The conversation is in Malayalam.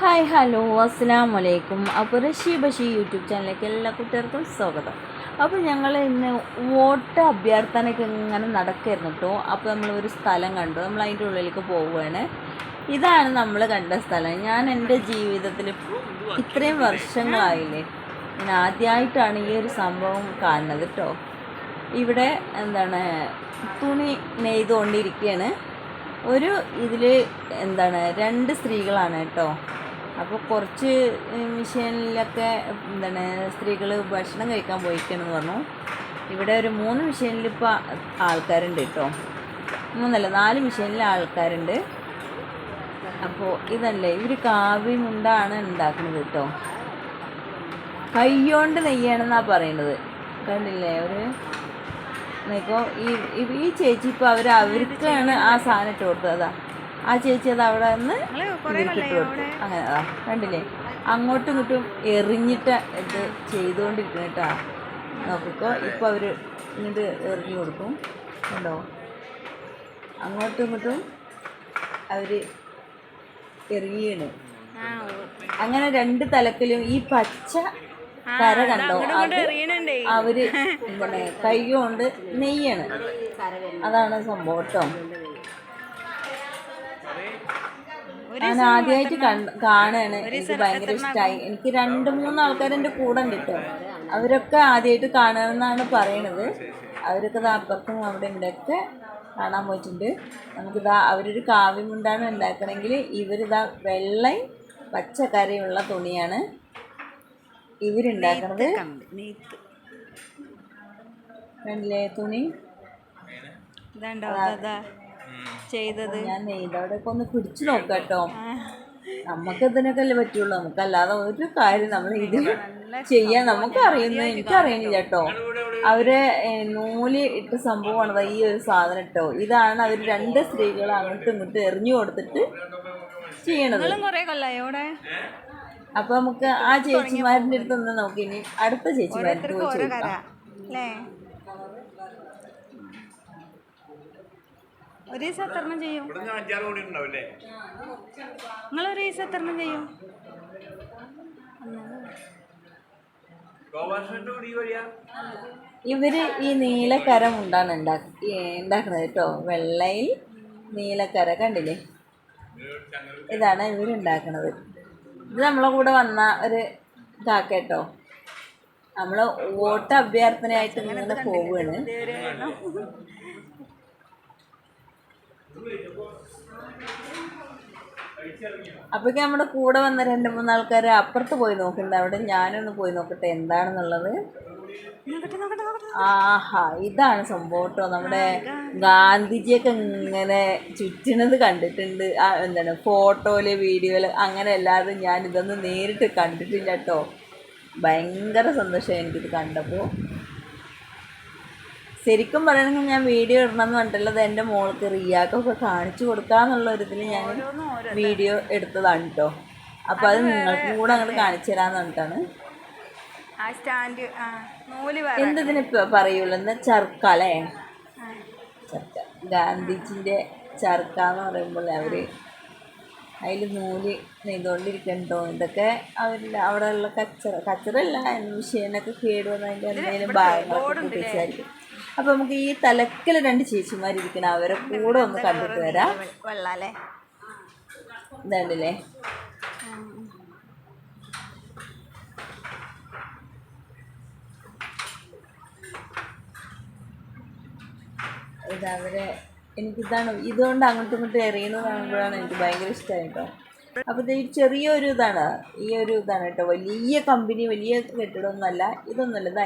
ഹായ് ഹലോ അസ്സാം വലൈക്കും അപ്പോൾ റഷി ബഷി യൂട്യൂബ് ചാനലിലേക്ക് എല്ലാ കുട്ടികൾക്കും സ്വാഗതം. അപ്പോൾ ഞങ്ങൾ ഇന്ന് വോട്ട് അഭ്യർത്ഥനയ്ക്ക് ഇങ്ങനെ നടക്കായിരുന്നു കേട്ടോ അപ്പോൾ നമ്മൾ ഒരു സ്ഥലം കണ്ടു. നമ്മൾ അതിന്റെ ഉള്ളിലേക്ക് പോവുകയാണ്. ഇതാണ് നമ്മൾ കണ്ട സ്ഥലം. ഞാൻ എന്റെ ജീവിതത്തിൽ ഇത്രയും വർഷങ്ങളായില്ലേ ഞാൻ ആദ്യമായിട്ടാണ് ഈ ഒരു സംഭവം കാണുന്നത് കേട്ടോ ഇവിടെ എന്താണ് തുണി നെയ്തുകൊണ്ടിരിക്കുകയാണ് ഒരു ഇതിൽ എന്താണ് രണ്ട് സ്ത്രീകളാണ് കേട്ടോ അപ്പോൾ കുറച്ച് മിഷീനിലൊക്കെ എന്താണ് സ്ത്രീകൾ ഭക്ഷണം കഴിക്കാൻ പോയിക്കണമെന്ന് പറഞ്ഞു. ഇവിടെ ഒരു മൂന്ന് മിഷീനിൽ ഇപ്പോൾ ആൾക്കാരുണ്ട് കേട്ടോ മൂന്നല്ല നാല് മിഷീനിൽ ആൾക്കാരുണ്ട്. അപ്പോൾ ഇതല്ലേ ഇവർ കാവി മുണ്ടാണ് ഉണ്ടാക്കുന്നത് കേട്ടോ കൈകൊണ്ട് നെയ്യാണെന്നാണ് പറയുന്നത് കണ്ടില്ലേ ഒരു ഇപ്പോൾ ഈ ഈ- ചേച്ചി ഇപ്പോൾ അവർ അവർക്കാണ് ആ സാധനം ഇട്ട് കൊടുത്തത്. അതാ. ആ ചേച്ചി അത് അവിടെ നിന്ന് അങ്ങനെ അതാ കണ്ടില്ലേ? അങ്ങോട്ടും ഇങ്ങോട്ടും എറിഞ്ഞിട്ട് ഇത് ചെയ്തുകൊണ്ടിരിക്കുന്നു കേട്ടാ. നോക്കിക്കോ ഇപ്പോൾ അവർ ഇങ്ങോട്ട് എറിഞ്ഞു കൊടുക്കും. കണ്ടോ? അങ്ങോട്ടും ഇങ്ങോട്ടും അവർ എറിയാണ് അങ്ങനെ രണ്ട് തലക്കിലും ഈ പച്ച കര കണ്ടോ? അത് അവർ എന്താണ് കൈ കൊണ്ട് നെയ്യാണ് അതാണ് സംഭവം കേട്ടോ. ഞാൻ ആദ്യമായിട്ട് കാണുകയാണ്. എനിക്ക് ഭയങ്കര ഇഷ്ടമായി എനിക്ക് രണ്ട് മൂന്ന് ആൾക്കാർ എന്റെ കൂടെ ഉണ്ട് കേട്ടോ അവരൊക്കെ ആദ്യമായിട്ട് കാണുമെന്നാണ് പറയണത്. അവരൊക്കെ അപ്പുറത്തും അവിടെ ഉണ്ടൊക്കെ കാണാൻ പോയിട്ടുണ്ട്. നമുക്കിതാ അവരൊരു കാവ്യമുണ്ടാണ് ഉണ്ടാക്കണമെങ്കിൽ ഇവരിതാ വെള്ളയും പച്ചക്കറിയുള്ള തുണിയാണ് ഇവരുണ്ടാക്കണത്. കണ്ടില്ലേ തുണി? ചെയ്തത്. ഞാൻ നെയ്തവിടെ ഒന്ന് പിടിച്ചു നോക്കട്ടോ. കേട്ടോ നമുക്ക് ഇതിനൊക്കെ അല്ലേ പറ്റുള്ളൂ. നമുക്കല്ലാതെ ഒരു കാര്യം നമ്മൾ ഇത് ചെയ്യാൻ നമുക്ക് അറിയുന്ന എനിക്ക് അറിയണില്ല കേട്ടോ. അവർ നൂൽ ഇട്ട സംഭവമാണ് ഈ ഒരു സാധനം കേട്ടോ ഇതാണ് അവർ രണ്ട് സ്ത്രീകൾ അങ്ങോട്ടും ഇങ്ങോട്ടും എറിഞ്ഞു കൊടുത്തിട്ട് ചെയ്യണത്. അപ്പൊ നമുക്ക് ആ ചേച്ചിമാരുടെ അടുത്ത് ഒന്ന് നോക്കി ഇനി അടുത്ത ചേച്ചിമാരുടെ ഓരോ കര ചോദിക്കാം അല്ലേ ഒരു ദിവസം എത്രണ്ണം ചെയ്യും? നിങ്ങൾ ഒരു ദിവസം എത്രണ്ണം ചെയ്യും? ഇവർ ഈ നീലക്കര മുണ്ടാണ് ഉണ്ടാക്കി ഉണ്ടാക്കുന്നത് കേട്ടോ. വെള്ളയിൽ നീലക്കര കണ്ടില്ലേ? ഇതാണ് ഇവരുണ്ടാക്കണത് ഇത് നമ്മളെ കൂടെ വന്ന ഒരു ഇതാക്കേട്ടോ കേട്ടോ. നമ്മൾ വോട്ട് അഭ്യർത്ഥനയായിട്ട് ഇങ്ങനെ പോവുകയാണ് അപ്പോഴേക്കും നമ്മുടെ കൂടെ വന്ന രണ്ട് മൂന്ന് ആൾക്കാർ അപ്പുറത്ത് പോയി നോക്കുന്നുണ്ട്. അവിടെ ഞാനൊന്ന് പോയി നോക്കട്ടെ എന്താണെന്നുള്ളത്. ആഹാ ഇതാണ് സംഭവം കേട്ടോ. നമ്മുടെ ഗാന്ധിജിയൊക്കെ ഇങ്ങനെ ചുറ്റണത് കണ്ടിട്ടുണ്ട്. എന്താണ് ഫോട്ടോയിൽ വീഡിയോയിൽ അങ്ങനെ അല്ലാതെ ഞാൻ ഇതൊന്നും നേരിട്ട് കണ്ടിട്ടില്ല കേട്ടോ. ഭയങ്കര സന്തോഷം എനിക്കിത് കണ്ടപ്പോൾ. ശരിക്കും പറയണമെങ്കിൽ ഞാൻ വീഡിയോ ഇടണം എന്ന് പറഞ്ഞിട്ടുള്ളത് എന്റെ മോൾക്ക് റിയാക്കൊക്കെ കാണിച്ചു കൊടുക്കാന്നുള്ള ഒരു ഇതിൽ ഞാൻ വീഡിയോ എടുത്തതാണ് കേട്ടോ അപ്പോൾ അത് നിങ്ങൾക്ക് കൂടെ അങ്ങോട്ട് കാണിച്ചു തരാമെന്ന് പറഞ്ഞിട്ടാണ്. ആ സ്റ്റാൻഡ് ആ നൂൽ വേറെ എന്തതിന് പറയുള്ളൂ? എന്താ ചർക്ക അല്ലേ? ചർക്ക. ഗാന്ധിജിന്റെ ചർക്ക എന്ന് പറയുമ്പോൾ അവർ അതിൽ നൂൽ നെയ്തുകൊണ്ടിരിക്കണ്ടോ ഇതൊക്കെ അവരുടെ അവിടെ ഉള്ള കച്ചറ കച്ചറല്ല മെഷീനൊക്കെ കേടുവന്നതിന്റെ എന്തെങ്കിലും ഭാഗങ്ങളൊക്കെ പൊട്ടിച്ചായിരിക്കും അപ്പോൾ നമുക്ക് ഈ തലക്കൽ രണ്ട് ചേച്ചിമാരിരിക്കണം അവരെ കൂടെ ഒന്ന് കണ്ടിട്ട് വരാം. വെള്ള അല്ലേ ഇതാണ്ടല്ലേ ഇതവരെ എനിക്കിതാണ് ഇതുകൊണ്ട് അങ്ങോട്ടും ഇങ്ങോട്ടും എറിയുന്നത് കാണുമ്പോഴാണ് എനിക്ക് ഭയങ്കര ഇഷ്ടമായി കേട്ടോ. അപ്പോൾ ഇത് ചെറിയൊരു ഇതാണ് ഈ ഒരു ഇതാണ് കേട്ടോ. വലിയ കമ്പനി വലിയ കെട്ടിടമൊന്നുമല്ല ഇതൊന്നുമല്ല. ഇതാ